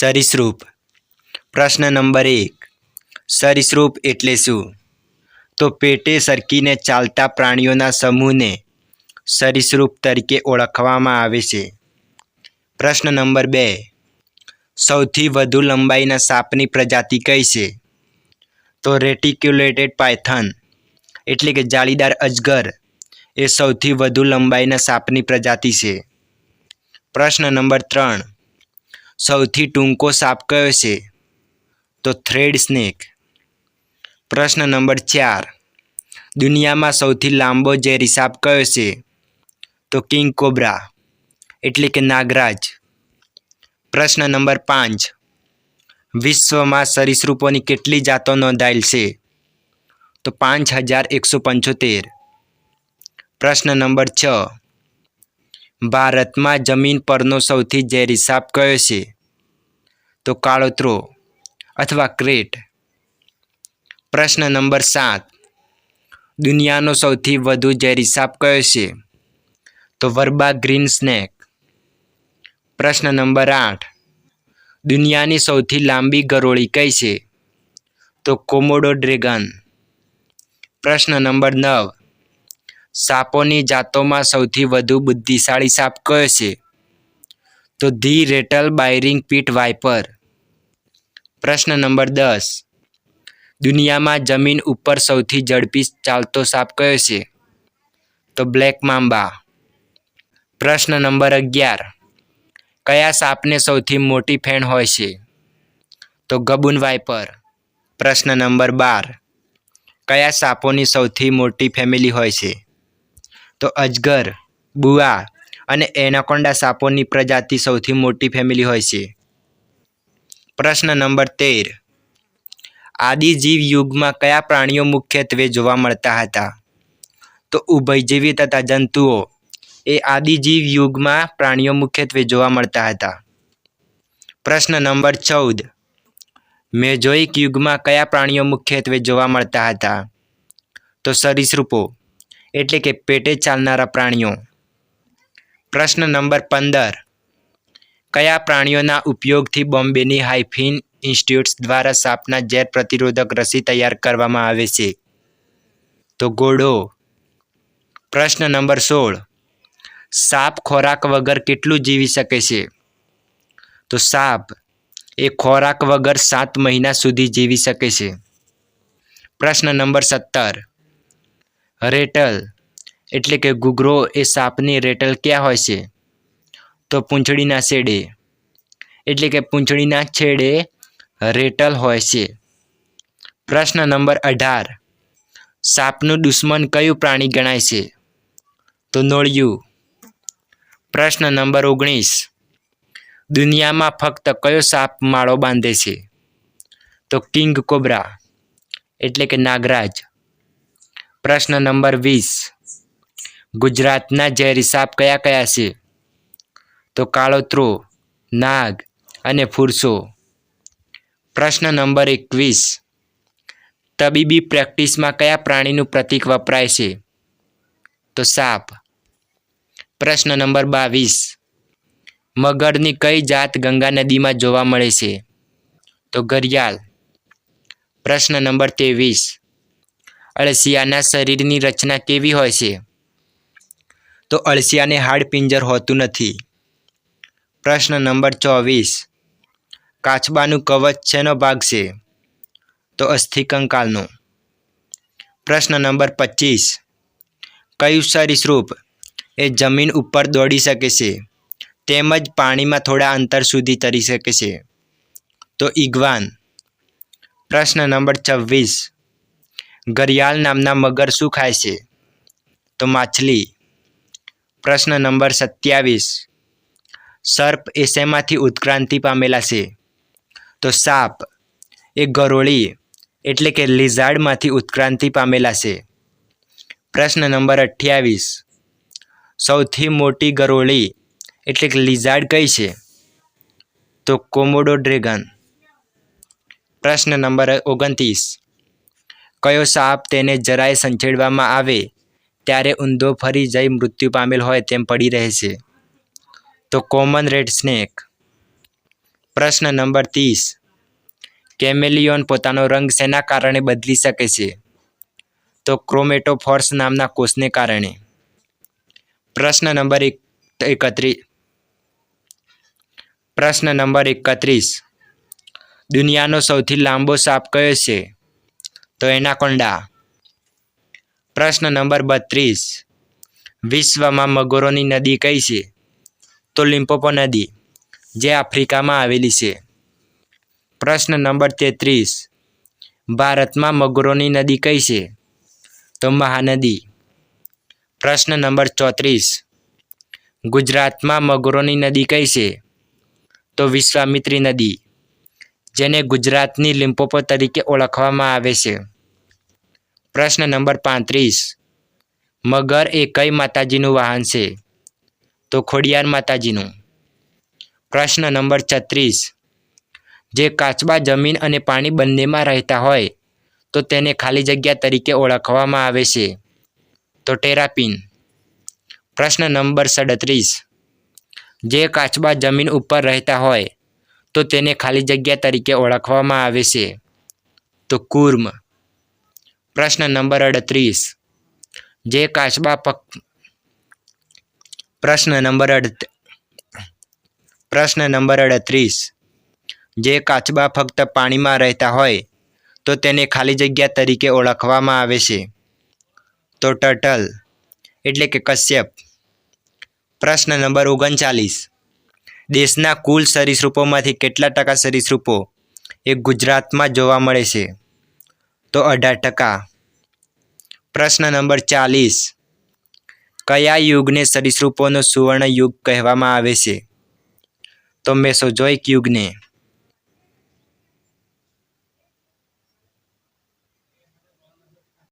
સરીસૃપ. પ્રશ્ન નંબર એક. સરિસૃપ એટલે શું? તો પેટે સરકીને ચાલતા પ્રાણીઓના સમૂહને સરિસૃપ તરીકે ઓળખવામાં આવે છે. પ્રશ્ન નંબર બે. સૌથી વધુ લંબાઈના સાપની પ્રજાતિ કઈ છે? તો રેટિક્યુલેટેડ પાયથન, એટલે કે જાળીદાર અજગર, એ સૌથી વધુ લંબાઈના સાપની પ્રજાતિ છે. પ્રશ્ન નંબર ત્રણ. સૌથી ટૂંકો સાપ કયો છે? તો થ્રેડ સ્નેક. પ્રશ્ન નંબર ચાર. દુનિયામાં સૌથી લાંબો ઝેરી સાપ કયો છે? તો કિંગ કોબ્રા, એટલે કે નાગરાજ. પ્રશ્ન નંબર પાંચ. વિશ્વમાં સરીસૃપોની કેટલી જાતો નોંધાયેલ છે? તો પાંચ હજાર એકસો પંચોતેર. પ્રશ્ન નંબર છ. ભારતમાં જમીન પરનો સૌથી ઝેરી સાપ કયો છે? તો કાળોતરો અથવા ક્રેટ. પ્રશ્ન નંબર સાત. દુનિયાનો સૌથી વધુ ઝેરી સાપ કયો છે? તો વર્બા ગ્રીન સ્નેક. પ્રશ્ન નંબર આઠ. દુનિયાની સૌથી લાંબી ગરોળી કઈ છે? તો કોમોડો ડ્રેગન. પ્રશ્ન નંબર નવ. સાપોની જાતોમાં સૌથી વધુ બુદ્ધિશાળી સાપ કયો છે? તો the rattle bearing pit viper. પ્રશ્ન નંબર દસ. દુનિયામાં જમીન ઉપર સૌથી ઝડપી ચાલતો સાપ કયો છે? તો બ્લેક મામ્બા. પ્રશ્ન નંબર અગિયાર. કયા સાપને સૌથી મોટી ફેણ હોય છે? તો ગબુન વાઇપર. પ્રશ્ન નંબર બાર. કયા સાપોની સૌથી મોટી ફેમિલી હોય છે? તો અજગર, બુઆ અને એનાકોન્ડા સાપોની પ્રજાતિ સૌથી મોટી ફેમિલી હોય છે. પ્રશ્ન નંબર તેર. આદિજીવ યુગમાં કયા પ્રાણીઓ મુખ્યત્વે જોવા મળતા હતા? તો ઉભયજીવી તથા જંતુઓ. એ આદિજીવ યુગમાં પ્રાણીઓ મુખ્યત્વે જોવા મળતા હતા. પ્રશ્ન નંબર ચૌદ. મેજોઇક યુગમાં કયા પ્રાણીઓ મુખ્યત્વે જોવા મળતા હતા? તો સરીસૃપો એટલે કે પેટે ચાલનારા પ્રાણીઓ. પ્રશ્ન નંબર પંદર. કયા પ્રાણીઓના ઉપયોગથી બોમ્બેની હાઇફિન ઇન્સ્ટિટ્યૂટ્સ દ્વારા સાપના ઝેર પ્રતિરોધક રસી તૈયાર કરવામાં આવે છે? તો ઘોડો. પ્રશ્ન નંબર સોળ. સાપ ખોરાક વગર કેટલું જીવી શકે છે? તો સાપ એ ખોરાક વગર સાત મહિના સુધી જીવી શકે છે. પ્રશ્ન નંબર સત્તર. રેટલ, એટલે કે ઘૂઘરો એ સાપની રેટલ ક્યાં હોય છે? તો પૂંછડીના છેડે. એટલે કે પૂંછડીના છેડે રેટલ હોય છે. પ્રશ્ન નંબર અઢાર. સાપનું દુશ્મન કયું પ્રાણી ગણાય છે? તો નોળિયું. પ્રશ્ન નંબર ઓગણીસ. દુનિયામાં ફક્ત કયો સાપ માળો બાંધે છે? તો કિંગ કોબરા, એટલે કે નાગરાજ. પ્રશ્ન નંબર વીસ. ગુજરાતના ઝેરી સાપ કયા કયા છે? તો કાળોત્રો, નાગ અને ફુરસો. પ્રશ્ન નંબર એકવીસ. તબીબી પ્રેક્ટિસમાં કયા પ્રાણીનું પ્રતીક વપરાય છે? તો સાપ. પ્રશ્ન નંબર બાવીસ. મગરની કઈ જાત ગંગા નદીમાં જોવા મળે છે? તો ઘરિયાળ પ્રશ્ન નંબર ત્રેવીસ. અળસિયાના શરીરની રચના કેવી હોય છે? તો અળસિયાને હાડપિંજર હોતું નથી. પ્રશ્ન નંબર ચોવીસ. કાચબાનું કવચ શેનો ભાગ છે? તો અસ્થિકંકાલનો પ્રશ્ન નંબર પચીસ. કયું સરીસૃપ એ જમીન ઉપર દોડી શકે છે? તેમજ પાણીમાં થોડા અંતર સુધી તરી શકે છે? તો ઈગવાન. પ્રશ્ન નંબર છવ્વીસ. ઘરિયાળ નામના મગર શું ખાય છે? તો માછલી. પ્રશ્ન નંબર સત્યાવીસ. સર્પ એ શેમાંથી ઉત્ક્રાંતિ પામેલા છે? તો સાપ એ ગરોળી એટલે કે લિઝાર્ડમાંથી ઉત્ક્રાંતિ પામેલા છે. પ્રશ્ન નંબર અઠ્યાવીસ. સૌથી મોટી ગરોળી એટલે કે લિઝાર્ડ કઈ છે? તો કોમોડો ડ્રેગન. પ્રશ્ન નંબર ઓગણત્રીસ. કયો સાપ તેને જરાય સંછેડવામાં આવે, ત્યારે ઊંધો ફરી જઈ મૃત્યુ પામેલ હોય તેમ પડી રહે છે. તો કોમન રેડ સ્નેક પ્રશ્ન નંબર ત્રીસ. કેમેલિયોન પોતાનો રંગ શેના કારણે બદલી શકે છે? તો ક્રોમેટોફોર્સ નામના કોષને કારણે. પ્રશ્ન નંબર એક એકત્રીસ પ્રશ્ન નંબર એકત્રીસ. દુનિયાનો સૌથી લાંબો સાપ કયો છે? તો એનાકોન્ડા પ્રશ્ન નંબર બત્રીસ. વિશ્વમાં મગરોની નદી કઈ છે? તો લિમ્પોપો નદી, જે આફ્રિકામાં આવેલી છે. પ્રશ્ન નંબર તેત્રીસ. ભારતમાં મગરોની નદી કઈ છે? તો મહાનદી. પ્રશ્ન નંબર ચોત્રીસ. ગુજરાતમાં મગરોની નદી કઈ છે? તો વિશ્વામિત્રી નદી, જેને ગુજરાતની લિમ્પોપો તરીકે ઓળખવામાં આવે છે. પ્રશ્ન નંબર પાંત્રીસ. મગર એ કઈ માતાજીનું વાહન છે? તો ખોડિયાર માતાજીનું. પ્રશ્ન નંબર છત્રીસ. જે કાચબા જમીન અને પાણી બંનેમાં રહેતા હોય, તો તેને ખાલી જગ્યા તરીકે ઓળખવામાં આવે છે. તો ટેરાપીન. પ્રશ્ન નંબર સડત્રીસ. જે કાચબા જમીન ઉપર રહેતા હોય, તો તેને ખાલી જગ્યા તરીકે ઓળખવામાં આવે છે. તો કુર્મ. પ્રશ્ન નંબર અડત્રીસ. જે કાચબા પક, પ્રશ્ન નંબર અડ, પ્રશ્ન નંબર અડત્રીસ. જે કાચબા ફક્ત પાણીમાં રહેતા હોય, તો તેને ખાલી જગ્યા તરીકે ઓળખવામાં આવે છે. તો ટર્ટલ, એટલે કે કશ્યપ. પ્રશ્ન નંબર ઓગણચાલીસ. દેશના કુલ સરીસૃપોમાંથી કેટલા ટકા સરીસૃપો, એ ગુજરાતમાં જોવા મળે છે. તો અઢાર ટકા. પ્રશ્ન નંબર ચાલીસ. કયા યુગને સરીસૃપોનો સુવર્ણ યુગ કહેવામાં આવે છે? તો મેસોજોઇક યુગને.